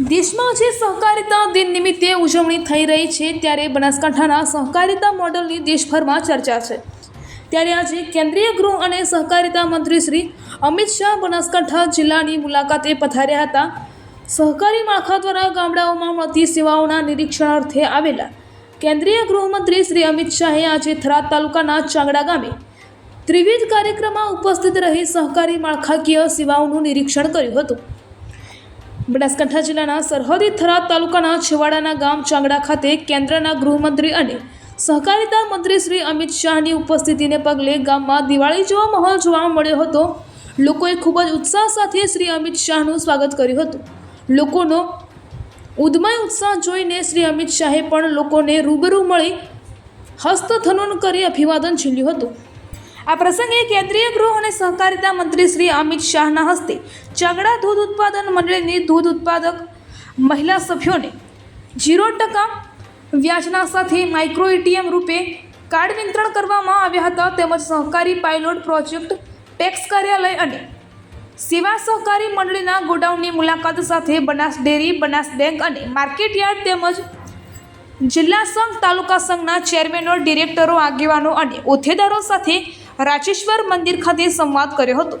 દેશમાં જે સહકારિતા દિન નિમિત્તે ઉજવણી થઈ રહી છે ત્યારે બનાસકાંઠાના સહકારિતા મોડલની દેશભરમાં ચર્ચા છે. ત્યારે આજે કેન્દ્રીય ગૃહ અને સહકારિતા મંત્રી શ્રી અમિત શાહ બનાસકાંઠા જિલ્લાની મુલાકાતે પધાર્યા હતા. સહકારી માળખા દ્વારા ગામડાઓમાં મળતી સેવાઓના નિરીક્ષણ અર્થે આવેલા કેન્દ્રીય ગૃહમંત્રી શ્રી અમિત શાહે આજે થરાદ તાલુકાના ચાંગડા ગામે ત્રિવિધ કાર્યક્રમમાં ઉપસ્થિત રહી સહકારી માળખાકીય સેવાઓનું નિરીક્ષણ કર્યું હતું. બનાસકાંઠા જિલ્લાના સરહદી થરાદ તાલુકાના છેવાડાના ગામ ચાંગડા ખાતે કેન્દ્રના ગૃહમંત્રી અને સહકારિતા મંત્રી શ્રી અમિત શાહની ઉપસ્થિતિને પગલે ગામમાં દિવાળી જેવો માહોલ જોવા મળ્યો હતો. લોકોએ ખૂબ જ ઉત્સાહ સાથે શ્રી અમિત શાહનું સ્વાગત કર્યું હતું. લોકોનો ઉદમય ઉત્સાહ જોઈને શ્રી અમિત શાહે પણ લોકોને રૂબરૂ મળી હસ્તધનુન કરી અભિવાદન ઝીલ્યું હતું. આ પ્રસંગે કેન્દ્રીય ગૃહ અને સહકારિતા મંત્રી શ્રી અમિત શાહના હસ્તે ચાગડા દૂધ ઉત્પાદન મંડળીની દૂધ ઉત્પાદક મહિલા સભ્યોને જીરો ટકા વ્યાજના સાથે માઇક્રો એટીએમ રૂપે કાર્ડ વિતરણ કરવામાં આવ્યા હતા તેમજ સહકારી પાયલોટ પ્રોજેક્ટ ટેક્સ કાર્યાલય અને સેવા સહકારી મંડળીના ગોડાઉનની મુલાકાત સાથે બનાસ ડેરી, બનાસ બેંક અને માર્કેટ યાર્ડ તેમજ જિલ્લા સંઘ તાલુકા સંઘના ચેરમેનો, ડિરેક્ટરો, આગેવાનો અને હોદ્દેદારો સાથે રાજેશ્વર મંદિર ખાતે સંવાદ કર્યો હતો.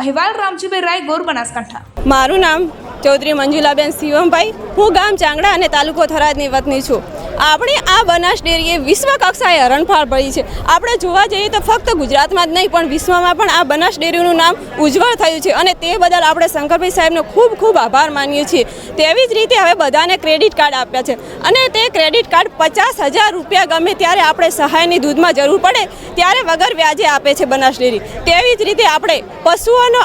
અહેવાલ રામજીભાઈ રાયગોર બનાસકાંઠા. મારું નામ ચૌધરી મંજુલાબેન શિવમભાઈ. હું ગામ ચાંગડા અને તાલુકો થરાદની વતની છું. આપણે આ બનાસ ડેરીએ વિશ્વ કક્ષાએ હરણફાળ પડી છે. આપણે જોવા જઈએ તો ફક્ત ગુજરાતમાં જ નહીં, પણ વિશ્વમાં પણ આ બનાસ ડેરીનું નામ ઉજ્જવળ થયું છે અને તે બદલ આપણે શંકરભાઈ સાહેબનો ખૂબ ખૂબ આભાર માનીએ છીએ. તેવી જ રીતે હવે બધાને ક્રેડિટ કાર્ડ આપ્યા છે અને તે ક્રેડિટ કાર્ડ પચાસ હજાર રૂપિયા ગમે ત્યારે આપણે સહાયની દૂધમાં જરૂર પડે, ત્યારે વગર વ્યાજે આપે છે બનાસ ડેરી. તેવી જ રીતે આપણે પશુઓનો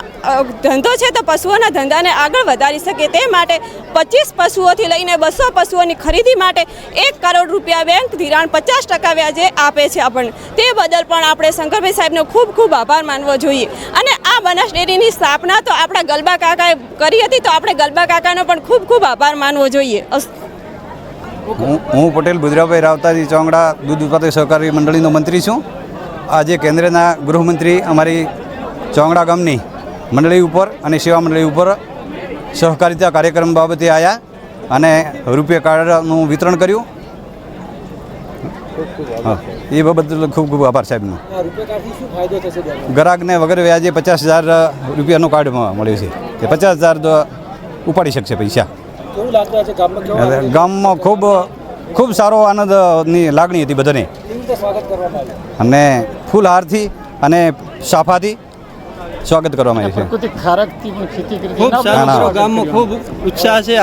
ધંધો છે તો પશુઓના ધંધાને આગળ વધારી શકીએ. તે માટે પચીસ પશુઓથી લઈને બસો પશુઓની ખરીદી માટે એક કરોડ રૂપિયા બેંક ધિરાણ પચાસ ટકા વ્યાજે આપે છે આપણને તે બદલ પણ આપણે શંકરભાઈ સાહેબનો ખૂબ ખૂબ આભાર માનવો જોઈએ. અને આ બનાસ ડેરીની સ્થાપના તો આપણા ગલબા કાકાએ કરી હતી, તો આપણે ગલબા કાકાનો પણ ખૂબ ખૂબ આભાર માનવો જોઈએ. હું પટેલ ભુજરાભાઈ રાવતાજી ચોંગડા, દૂધ ઉત્પાદક સહકારી મંડળીનો મંત્રી છું. આજે કેન્દ્રના ગૃહમંત્રી અમારી ચોંગડા ગામની મંડળી ઉપર અને સેવા મંડળી ઉપર સહકારિતા કાર્યક્રમ બાબતે આવ્યા અને રૂપિયા કાર્ડનું વિતરણ કર્યું. હા. એ બદલ ખૂબ ખૂબ આભાર સાહેબનો. આ રૂપિયા કાર્ડથી શું ફાયદો થશે બેંકને? ગ્રાહકને વગર વ્યાજે પચાસ હજાર રૂપિયાનું કાર્ડ મળ્યું છે. એ પચાસ હજાર તો ઉપાડી શકશે પૈસા. ગામમાં ખૂબ ખૂબ સારો આનંદની લાગણી હતી બધાને. અને ફૂલ હારથી અને સાફાથી સ્વાગત કરવામાં આવ્યું છે. સારો ગામમાં ખૂબ ઉત્સાહ છે.